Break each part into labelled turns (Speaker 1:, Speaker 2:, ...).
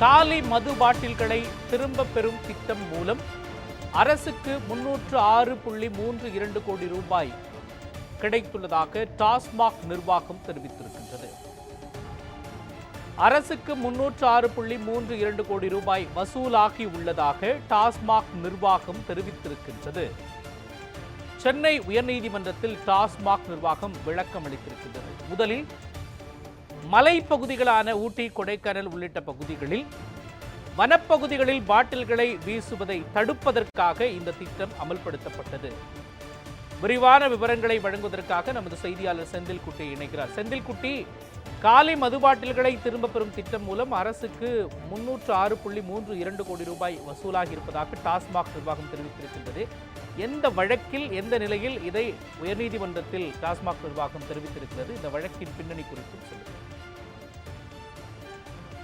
Speaker 1: காலி மது பாட்டில்களை திரும்ப பெறும் திட்டம் மூலம் அரசுக்கு முன்னூற்று ஆறு புள்ளி மூன்று இரண்டு கோடி ரூபாய் கிடைத்துள்ளதாக டாஸ்மாக் நிர்வாகம் தெரிவித்திருக்கின்றது. அரசுக்கு முன்னூற்று ஆறு புள்ளி மூன்று இரண்டு கோடி ரூபாய் வசூலாகி உள்ளதாக டாஸ்மாக் நிர்வாகம் தெரிவித்திருக்கின்றது. சென்னை உயர்நீதிமன்றத்தில் டாஸ்மாக் நிர்வாகம் விளக்கம் அளித்திருக்கின்றது முதலில் மலைப்பகுதிகளான ஊட்டி கொடைக்கானல் உள்ளிட்ட பகுதிகளில் வனப்பகுதிகளில் பாட்டில்களை வீசுவதை தடுப்பதற்காக இந்த திட்டம் அமல்படுத்தப்பட்டது. விரிவான விவரங்களை வழங்குவதற்காக நமது செய்தியாளர் செந்தில்குட்டி இணைக்கிறார் செந்தில்குட்டி காலை மது பாட்டில்களை திரும்ப பெறும் திட்டம் மூலம் அரசுக்கு முன்னூற்று ஆறு புள்ளி மூன்று இரண்டு கோடி ரூபாய் வசூலாகி இருப்பதாக டாஸ்மாக் நிர்வாகம் தெரிவித்திருக்கின்றது. எந்த வழக்கில் எந்த நிலையில் இதை உயர்நீதிமன்றத்தில் டாஸ்மாக் நிர்வாகம் தெரிவித்திருக்கிறது? இந்த வழக்கின் பின்னணி குறித்தும் சொல்லுங்கள்.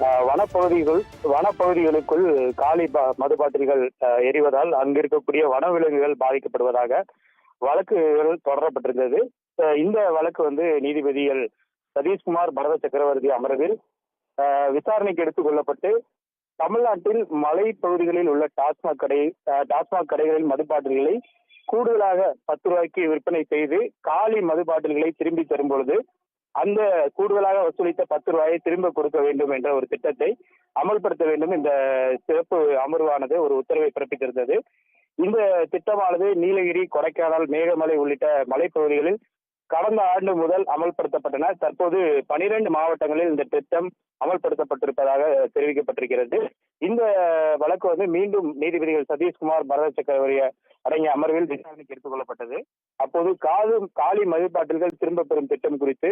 Speaker 2: வனப்பகுதிகள் வனப்பகுதிகளுக்குள் காலி பா- மது பாட்டில்கள் எரிவதால் அங்கு இருக்கக்கூடிய வனவிலங்குகள் பாதிக்கப்படுவதாக வழக்குகள் தொடரப்பட்டிருந்தது. இந்த வழக்கு வந்து நீதிபதிகள் சதீஷ்குமார் பரத சக்கரவர்த்தி அமர்வில் ஆஹ் விசாரணைக்கு எடுத்துக் கொள்ளப்பட்டு தமிழ்நாட்டில் மலை பகுதிகளில் உள்ள டாஸ்மாக் கடை டாஸ்மாக் கடைகளில் மது பாட்டில்களை கூடுதலாக பத்து ரூபாய்க்கு விற்பனை செய்து காலி மது பாட்டில்களை திரும்பி தரும் பொழுது அந்த கூடுதலாக வசூலித்த பத்து ரூபாயை திரும்ப கொடுக்க வேண்டும் என்ற ஒரு திட்டத்தை அமல்படுத்த வேண்டும். இந்த சிறப்பு அமர்வானது ஒரு உத்தரவை பிறப்பித்திருந்தது. இந்த திட்டமானது நீலகிரி கொடைக்கானல் மேகமலை உள்ளிட்ட மலைப்பகுதிகளில் கடந்த ஆண்டு முதல் அமல்படுத்தப்பட்டன. தற்போது பனிரெண்டு மாவட்டங்களில் இந்த திட்டம் அமல்படுத்தப்பட்டிருப்பதாக தெரிவிக்கப்பட்டிருக்கிறது. இந்த வழக்கு வந்து மீண்டும் நீதிபதிகள் சதீஷ்குமார் பரத சக்கரவரிய அடங்கிய அமர்வில் விசாரணைக்கு எடுத்துக் கொள்ளப்பட்டது அப்போது காது காலி மது பாட்டில்கள் திரும்ப பெறும் திட்டம் குறித்து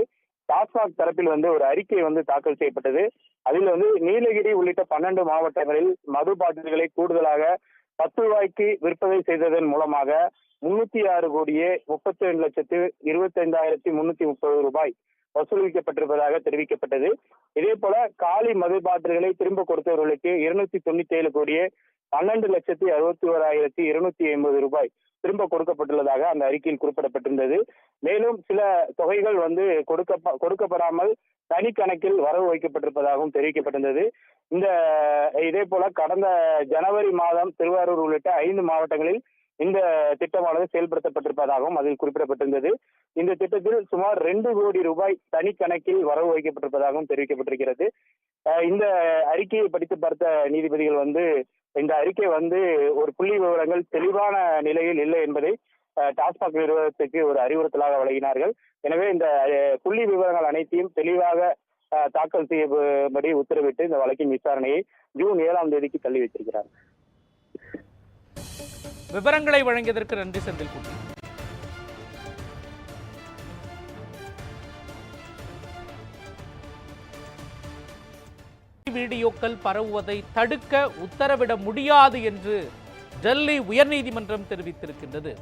Speaker 2: டாஸ்மாக் தரப்பில் வந்து ஒரு அறிக்கை வந்து தாக்கல் செய்யப்பட்டது. அதில் வந்து நீலகிரி உள்ளிட்ட பன்னெண்டு மாவட்டங்களில் மது பாட்டில்களை கூடுதலாக பத்து ரூபாய்க்கு விற்பனை செய்ததன் மூலமாக முன்னூத்தி ஆறு கோடியே முப்பத்தி ரெண்டு லட்சத்து இருபத்தி ஐந்தாயிரத்தி முன்னூத்தி முப்பது ரூபாய் வசூலிக்கப்பட்டிருப்பதாக தெரிவிக்கப்பட்டது. இதே போல காலி மது பாட்டில்களை திரும்ப கொடுத்தவர்களுக்கு இருநூத்தி தொண்ணூத்தி ஏழு கோடியே பன்னெண்டு லட்சத்தி அறுபத்தி ஓராயிரத்தி இருநூத்தி ஐம்பது ரூபாய் திரும்ப கொடுக்கப்பட்டுள்ளதாக அந்த அறிக்கையில் குறிப்பிடப்பட்டிருந்தது. மேலும் சில தொகைகள் வந்து கொடுக்க கொடுக்கப்படாமல் தனி கணக்கில் வரவு வைக்கப்பட்டிருப்பதாகவும் தெரிவிக்கப்பட்டிருந்தது. இந்த இதே போல கடந்த ஜனவரி மாதம் திருவாரூர் உள்ளிட்ட ஐந்து மாவட்டங்களில் இந்த திட்டமானது செயல்படுத்தப்பட்டிருப்பதாகவும் அதில் குறிப்பிடப்பட்டிருந்தது. இந்த திட்டத்தில் சுமார் ரெண்டு கோடி ரூபாய் தனி கணக்கில் வரவு வைக்கப்பட்டிருப்பதாகவும் தெரிவிக்கப்பட்டிருக்கிறது. இந்த அறிக்கையை படித்து பார்த்த நீதிபதிகள் வந்து இந்த அறிக்கை வந்து ஒரு புள்ளி விவரங்கள் தெளிவான நிலையில் இல்லை என்பதை டாஸ்மாக் நிறுவனத்துக்கு ஒரு அறிவுறுத்தலாக வழங்கினார்கள். எனவே இந்த புள்ளி விவரங்கள் அனைத்தையும் தெளிவாக அஹ், தாக்கல் செய்யும்படி உத்தரவிட்டு இந்த வழக்கின் விசாரணையை ஜூன் ஏழாம் தேதிக்கு தள்ளி வைத்திருக்கிறார்.
Speaker 1: விவரங்களை வழங்கியதற்கு நன்றி செந்தில்குட்டி வீடியோக்கள் பரவுவதை தடுக்க உத்தரவிட முடியாது என்று டெல்லி உயர்நீதிமன்றம் தெரிவித்திருக்கின்றது.